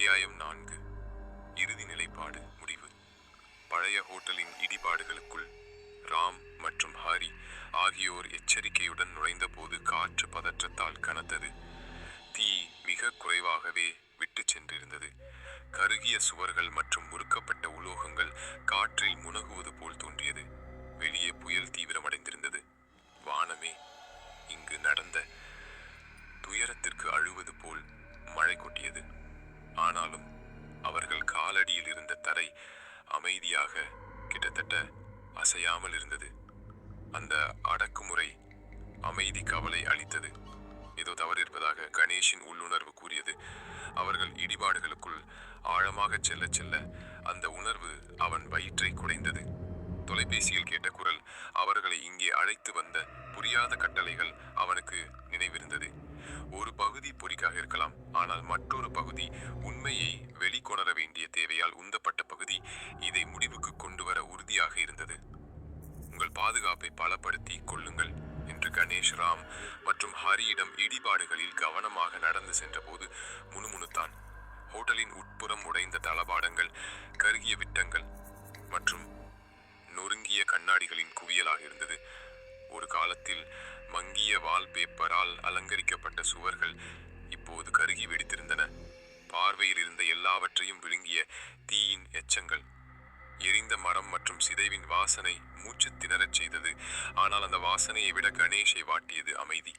அத்தியாயம் நான்கு. இறுதி நிலைப்பாடு முடிவு. பழைய ஹோட்டலின் இடிபாடுகளுக்குள் ராம் மற்றும் ஹரி ஆகியோர் எச்சரிக்கையுடன் நுழைந்தபோது காற்று பதற்றத்தால் கனத்தது. தீ மிக குறைவாகவே விட்டுச் சென்றிருந்தது. கருகிய சுவர்கள் மற்றும் முறுக்கப்பட்ட உலோகங்கள் காற்றில் முனகுவது போல் தோன்றியது. வெளியே புயல் தீவிரமடைந்திருந்தது. வானமே இங்கு நடந்த துயரத்திற்கு அழுவது போல் மழை கொட்டியது. ஆழமாக செல்ல செல்ல அந்த உணர்வு அவன் வயிற்றை குடைந்தது. தொலைபேசியில் கேட்ட குரல் அவர்களை இங்கே அழைத்து வந்த புரியாத கட்டளைகள் அவனுக்கு நினைவிருந்தது. ஒரு பகுதி பொறிக்காக இருக்கலாம் ஆனால் மற்றொரு பகுதி உண்மையை வெளிக்கொணர வேண்டிய தேவையால் உந்தப்பட்ட பகுதி இதை முடிவுக்கு கொண்டு வர உறுதியாக இருந்தது. உங்கள் பாதுகாப்பை பலப்படுத்தி கொள்ளுங்கள் என்று கணேஷ் ராம் மற்றும் ஹரியிடம் இடிபாடுகளில் கவனமாக நடந்து சென்றபோது முணுமுணுத்தான். ஹோட்டலின் உட்புறம் உடைந்த தளபாடங்கள் கருகிய விட்டங்கள் மற்றும் நொறுங்கிய கண்ணாடிகளின் குவியலாக இருந்தது. ஒரு காலத்தில் மங்கிய வால்பேப்பரால் அலங்கரிக்கப்பட்ட சுவர்கள் இப்போது கருகி வெடித்திருந்தன. பார்வையில் இருந்த எல்லாவற்றையும் விழுங்கிய தீயின் எச்சங்கள் எரிந்த மரம் மற்றும் சிதைவின் வாசனை மூச்சு திணறச் செய்தது. ஆனால் அந்த வாசனையை விட கணேஷை வாட்டியது அமைதி.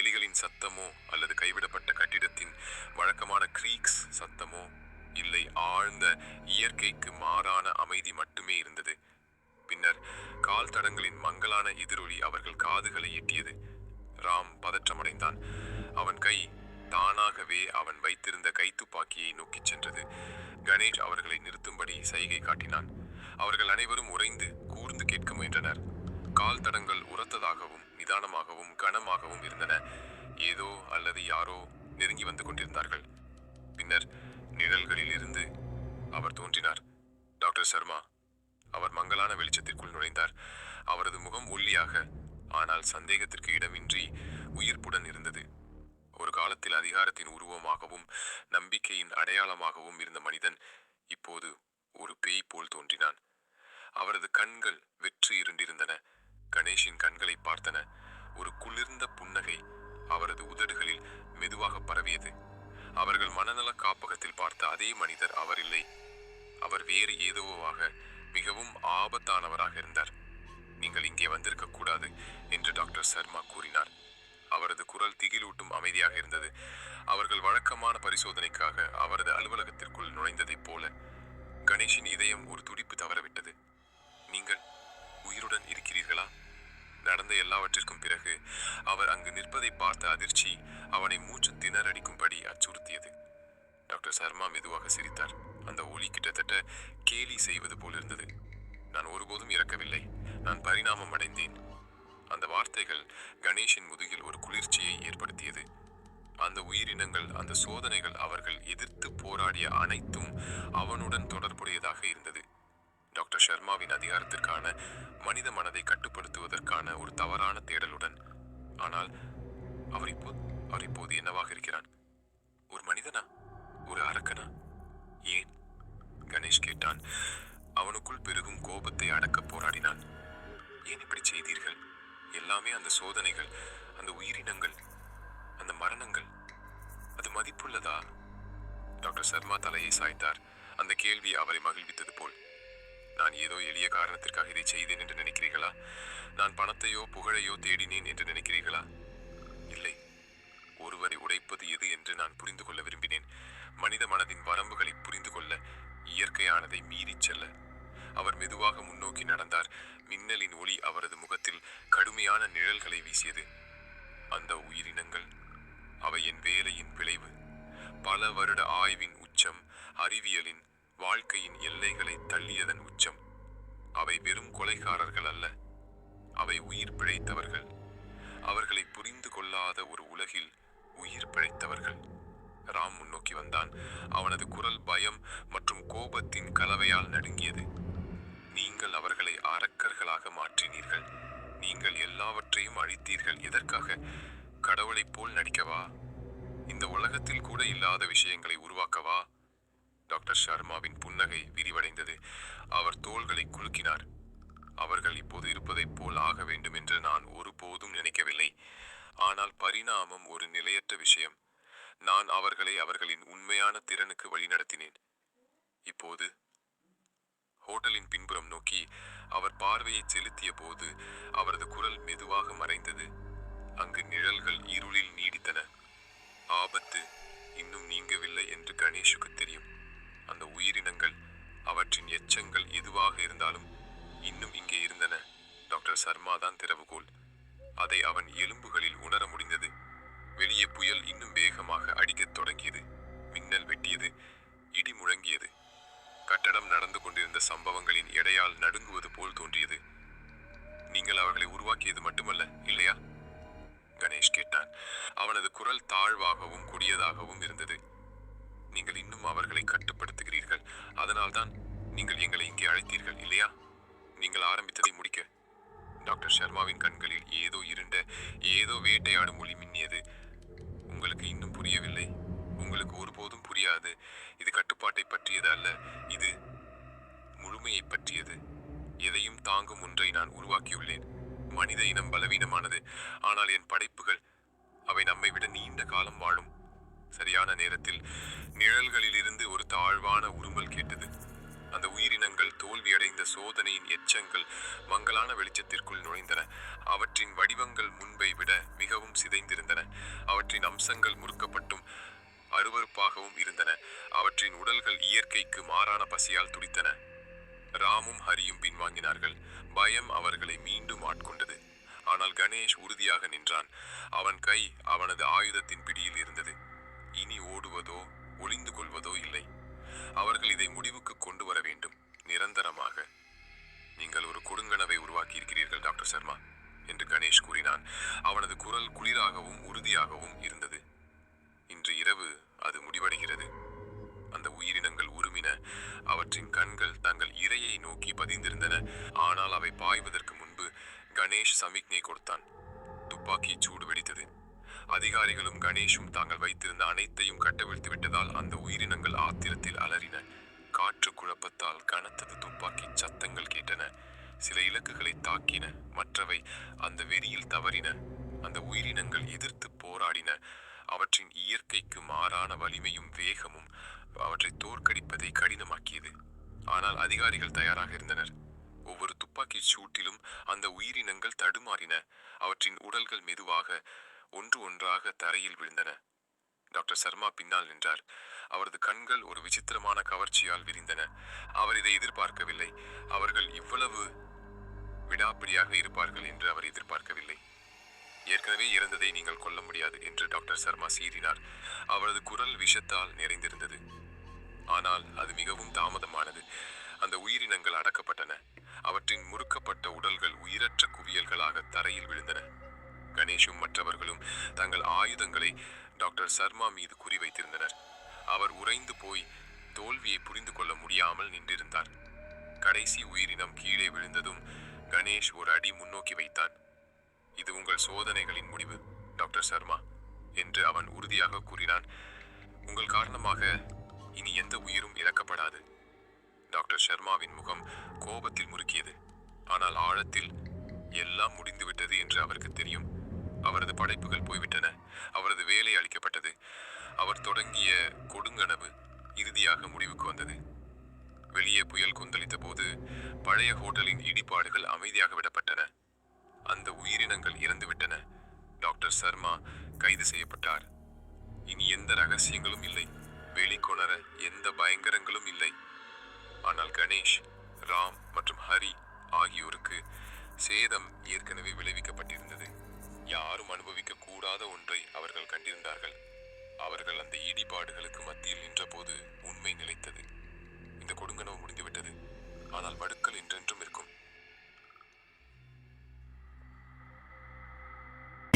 எலிகளின் சத்தமோ அல்லது கைவிடப்பட்ட கட்டிடத்தின் வழக்கமான க்ரீக்ஸ் சத்தமோ இல்லை ஆழ்ந்த இயற்கைக்கு மாறான அமைதி மட்டுமே இருந்தது. பின்னர் கால் தடங்களின் மங்கலான எதிரொலி அவர்கள் காதுகளை எட்டியது. ராம் பதற்றமடைந்தான். அவன் கை தானாகவே அவன் வைத்திருந்த கைத்துப்பாக்கியை நோக்கிச் சென்றது. கணேஷ் அவர்களை நிறுத்தும்படி சைகை காட்டினான். அவர்கள் அனைவரும் உறைந்து கூர்ந்து கேட்க முயன்றனர். கால் தடங்கள் உரத்ததாகவும் நிதானமாகவும் கனமாகவும் இருந்தன. ஏதோ அல்லது யாரோ நெருங்கி வந்து கொண்டிருந்தார்கள். பின்னர் நிழல்களில் இருந்து அவர் தோன்றினார். டாக்டர் சர்மா அவர் மங்கலான வெளிச்சத்திற்குள் நுழைந்தார். அவரது முகம் ஒல்லியாக ஆனால் சந்தேகத்திற்கு இடமின்றி உயிர்ப்புடன் இருந்தது. ஒரு காலத்தில் அதிகாரத்தின் உருவமாகவும் நம்பிக்கையின் அடையாளமாகவும் இருந்த மனிதன் இப்போது ஒரு பேய் போல் தோன்றினான். அவரது கண்கள் வெற்று இருண்டிருந்தன. கணேஷின் கண்களை பார்த்தன. ஒரு குளிர்ந்த புன்னகை அவரது உதடுகளில் மெதுவாக பரவியது. அவர்கள் மனநல காப்பகத்தில் பார்த்த அதே மனிதர் அவர் இல்லை. அவர் வேறு ஏதோவாக மிகவும் ஆபத்தானவராக இருந்தார். நீங்கள் இங்கே வந்திருக்க கூடாது என்று டாக்டர் சர்மா கூறினார். அவரது குரல் திகிலூட்டும் அமைதியாக இருந்தது. அவர்கள் வழக்கமான பரிசோதனைக்காக அவரது அலுவலகத்திற்குள் நுழைந்ததைப் போல கணேஷின் இதயம் ஒரு துடிப்பு தவறவிட்டது. நீங்கள் உயிருடன் இருக்கிறீர்களா? நடந்த எல்லாவற்றிற்கும் பிறகு அவர் அங்கு நிற்பதை பார்த்த அதிர்ச்சி அவனை மூச்சு திணறடிக்கும்படி அச்சுறுத்தியது. டாக்டர் சர்மா மெதுவாக சிரித்தார். அந்த ஒலி கிட்டத்தட்ட கேலி செய்வது போல் இருந்தது. நான் ஒருபோதும் இறக்கவில்லை. நான் பரிணாமம் அடைந்தேன். அந்த வார்த்தைகள் கணேஷின் முதுகில் ஒரு குளிர்ச்சியை ஏற்படுத்தியது. அந்த உயிரினங்கள் அந்த சோதனைகள் அவர்கள் எதிர்த்து போராடிய அனைத்தும் அவனுடன் தொடர்புடையதாக இருந்தது. டாக்டர் ஷர்மாவின் அதிகாரத்திற்கான மனித மனதை கட்டுப்படுத்துவதற்கான ஒரு தவறான தேடலுடன். ஆனால் அவர் இப்போ அவர் இப்போது என்னவாக இருக்கிறான் ஒரு மனிதனா? ஒரு அரக்கனா? ஏன்? கணேஷ் கேட்டான். அவனுக்குள் பெருகும் கோபத்தை அடக்க போராடினான். ஏன் இப்படி செய்தீர்கள்? எல்லாமே அந்த சோதனைகள் அந்த உயிரினங்கள் அந்த மரணங்கள். அது மதிப்புள்ளதா? டாக்டர் சர்மா தலையை சாய்த்தார். அந்த கேள்வி அவரை மகிழ்வித்தது போல். நான் ஏதோ எளிய காரணத்திற்காக இதை செய்தேன் என்று நினைக்கிறீர்களா? நான் பணத்தையோ புகழையோ தேடினேன் என்று நினைக்கிறீர்களா? இல்லை. ஒருவரை உடைப்பது எது என்று நான் புரிந்து கொள்ள விரும்பினேன். மனித மனதின் வரம்புகளை புரிந்து கொள்ள இயற்கையானதை மீறிச் செல்ல. அவர் மெதுவாக முன்னோக்கி நடந்தார். மின்னலின் ஒளி அவரது முகத்தில் கடுமையான நிழல்களை வீசியது. அந்த உயிரினங்கள் அவை என் வேலையின் விளைவு. பல வருட ஆய்வின் உச்சம் அறிவியலின் வாழ்க்கையின் எல்லைகளை தள்ளியதன் உச்சம். அவை வெறும் கொலைகாரர்கள் அல்ல. அவை உயிர் பிழைத்தவர்கள். அவர்களை புரிந்து கொள்ளாத ஒரு உலகில் உயிர் பிழைத்தவர்கள். ராம் முன்னோக்கி வந்தான். அவனது குரல் பயம் மற்றும் கோபத்தின் கலவையால் நடுங்கியது. நீங்கள் அவர்களை அரக்கர்களாக மாற்றினீர்கள். நீங்கள் எல்லாவற்றையும் அழித்தீர்கள். எதற்காக? கடவுளைப் போல் நடிக்கவா? இந்த உலகத்தில் கூட இல்லாத விஷயங்களை உருவாக்கவா? டாக்டர் சர்மாவின் புன்னகை விரிவடைந்தது. அவர் தோள்களை குலுக்கினார். அவர்கள் இப்போது இருப்பதைப் போல் ஆக வேண்டும் என்று நான் ஒருபோதும் நினைக்கவில்லை. ஆனால் பரிணாமம் ஒரு நிலையற்ற விஷயம். நான் அவர்களை அவர்களின் உண்மையான திறனுக்கு வழிநடத்தினேன். இப்போது ஹோட்டலின் பின்புறம் நோக்கி அவர் பார்வையை செலுத்திய போது அவரது குரல் மெதுவாக மறைந்தது. அங்கு நிழல்கள் இருளில் நீடித்தன. ஆபத்து இன்னும் நீங்கவில்லை என்று கணேஷுக்கு தெரியும். அந்த உயிரினங்கள் அவற்றின் எச்சங்கள் எதுவாக இருந்தாலும் இன்னும் இங்கே இருந்தன. டாக்டர் சர்மா தான் திறவுகோல் அதை அவன் எலும்புகளில் உணர முடிந்தது. வெளியே புயல் இன்னும் வேகமாக அடிக்கத் தொடங்கியது. மின்னல் வெட்டியது. இடி முழங்கியது. கட்டடம் நடந்து கொண்டிருந்த சம்பவங்களின் எடையால் நடுங்குவது போல் தோன்றியது. ஏதோ வேட்டையாடும் ஒளி மின்னியது. உங்களுக்கு இன்னும் புரியவில்லை? உங்களுக்கு ஒருபோதும் புரியாது. இது கட்டுப்பாட்டை பற்றியது அல்ல. இது முழுமையை பற்றியது. எதையும் தாங்கும் ஒன்றை நான் உருவாக்கியுள்ளேன். மனித இனம் பலவீனமானது. ஆனால் என் படைப்புகள் அவை நம்மை விட நீண்ட காலம் வாழும். சரியான நேரத்தில் நிழல்களிலிருந்து ஒரு தாழ்வான உருமல் கேட்டது. அந்த உயிரினங்கள் தோல்வியடைந்த சோதனையின் எச்சங்கள் மங்கலான வெளிச்சத்திற்குள் நுழைந்தன. அவற்றின் வடிவங்கள் முன்பை விட மிகவும் சிதைந்திருந்தன. அவற்றின் அம்சங்கள் முறுக்கப்பட்டும் அருவருப்பாகவும் இருந்தன. அவற்றின் உடல்கள் இயற்கைக்கு மாறான பசியால் துடித்தன. ராமும் ஹரியும் பின்வாங்கினார்கள். பயம் அவர்களை மீண்டும் ஆட்கொண்டது. ஆனால் கணேஷ் உறுதியாக நின்றான். அவன் கை அவனது ஆயுதத்தின் பிடியில் இருந்தது. இனி ஓடுவதோ ஒளிந்து கொள்வதோ இல்லை. அவர்கள் இதை முடிவுக்கு கொண்டு வர வேண்டும். நிரந்தரமாக. நீங்கள் ஒரு கொடுங்கனவை உருவாக்கி இருக்கிறீர்கள் டாக்டர் சர்மா என்று கணேஷ் கூறினான். அவனது குரல் குளிராகவும் உறுதியாகவும் இருந்தது. இன்று இரவு அது முடிவடைகிறது. அந்த உயிரினங்கள் உருமின. அவற்றின் கண்கள் தங்கள் இரையை நோக்கி பதிந்திருந்தன. ஆனால் அவை பாய்வதற்கு முன்பு கணேஷ் சமிக்ஞை கொடுத்தான். துப்பாக்கி சூடு அதிகாரிகளும் கணேஷும் தாங்கள் வைத்திருந்த அனைத்தையும் கட்டவிழ்த்து விட்டதால் அந்த உயிரினங்கள் ஆத்திரத்தில் அலறின. காற்று குழப்பத்தால் கனத்தது துப்பாக்கி சத்தங்கள் கேட்டன. சில இலக்குகளை தாக்கின. மற்றவை அந்த வெறியில் தவறின. அந்த உயிரினங்கள் எதிர்த்து போராடின. அவற்றின் இயற்கைக்கு மாறான வலிமையும் வேகமும் அவற்றை தோற்கடிப்பதை கடினமாக்கியது. ஆனால் அதிகாரிகள் தயாராக இருந்தனர். ஒவ்வொரு துப்பாக்கி சூட்டிலும் அந்த உயிரினங்கள் தடுமாறின. அவற்றின் உடல்கள் மெதுவாக ஒன்று ஒன்றாக தரையில் விழுந்தன. டாக்டர் சர்மா பின்னால் நின்றார். அவரது கண்கள் ஒரு விசித்திரமான கவர்ச்சியால் விரிந்தன. அவர் இதை எதிர்பார்க்கவில்லை. அவர்கள் இவ்வளவு விடாப்பிடியாக இருப்பார்கள் என்று அவர் எதிர்பார்க்கவில்லை. ஏற்கனவே இறந்ததை நீங்கள் கொல்ல முடியாது என்று டாக்டர் சர்மா சீறினார். அவரது குரல் விஷத்தால் நிறைந்திருந்தது. ஆனால் அது மிகவும் தாமதமானது. அந்த உயிரினங்கள் அடக்கப்பட்டன. அவற்றின் முறுக்கப்பட்ட உடல்கள் உயிரற்ற குவியல்களாக தரையில் விழுந்தன. கணேஷும் மற்றவர்களும் தங்கள் ஆயுதங்களை டாக்டர் சர்மா மீது குறிவைத்திருந்தனர் அவர் உறைந்து போய் தோல்வியை புரிந்து கொள்ள முடியாமல் நின்றிருந்தார். கடைசி உயிரினம் கீழே விழுந்ததும் கணேஷ் ஒரு அடி முன்னோக்கி வைத்தான். இது உங்கள் சோதனைகளின் முடிவு டாக்டர் சர்மா என்று அவன் உறுதியாக கூறினான். உங்கள் காரணமாக இனி எந்த உயிரும் இறக்கப்படாது டாக்டர் சர்மாவின் முகம் கோபத்தில் முறுக்கியது. ஆனால் ஆழத்தில் எல்லாம் முடிந்துவிட்டது என்று அவருக்கு தெரியும். அவரது படைப்புகள் போய்விட்டன. அவரது வேலை அளிக்கப்பட்டது. அவர் தொடங்கிய கொடுங்கனவு இறுதியாக முடிவுக்கு வந்தது. வெளியே புயல் கொந்தளித்த போது பழைய ஹோட்டலின் இடிபாடுகள் அமைதியாக விடப்பட்டன. அந்த உயிரினங்கள் இறந்துவிட்டன. டாக்டர் சர்மா கைது செய்யப்பட்டார். இனி எந்த ரகசியங்களும் இல்லை. வெளிக்கொணர எந்த பயங்கரங்களும் இல்லை. ஆனால் கணேஷ் ராம் மற்றும் ஹரி ஆகியோருக்கு சேதம் ஏற்கனவே விளைவிக்கப்பட்டிருந்தது. யாரும் அனுபவிக்க கூடாத ஒன்றை அவர்கள் கண்டிருந்தார்கள். அவர்கள் அந்த இடிபாடுகளுக்கு மத்தியில் நின்றபோது உண்மை நிலைத்தது. இந்த கொடுங்கனவு முடிந்துவிட்டது. ஆனால் வடுக்கள் என்றென்றும் இருக்கும்.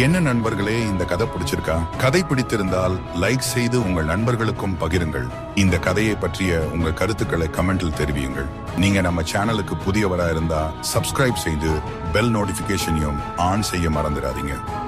என்ன நண்பர்களே இந்த கதை பிடிச்சிருக்கா? கதை பிடித்திருந்தால் லைக் செய்து உங்கள் நண்பர்களுக்கும் பகிருங்கள். இந்த கதையை பற்றிய உங்க கருத்துக்களை கமெண்டில் தெரிவியுங்கள். நீங்க நம்ம சேனலுக்கு புதியவரா இருந்தா சப்ஸ்கிரைப் செய்து பெல் நோட்டிபிகேஷனையும் ஆன் செய்ய மறந்துடாதீங்க.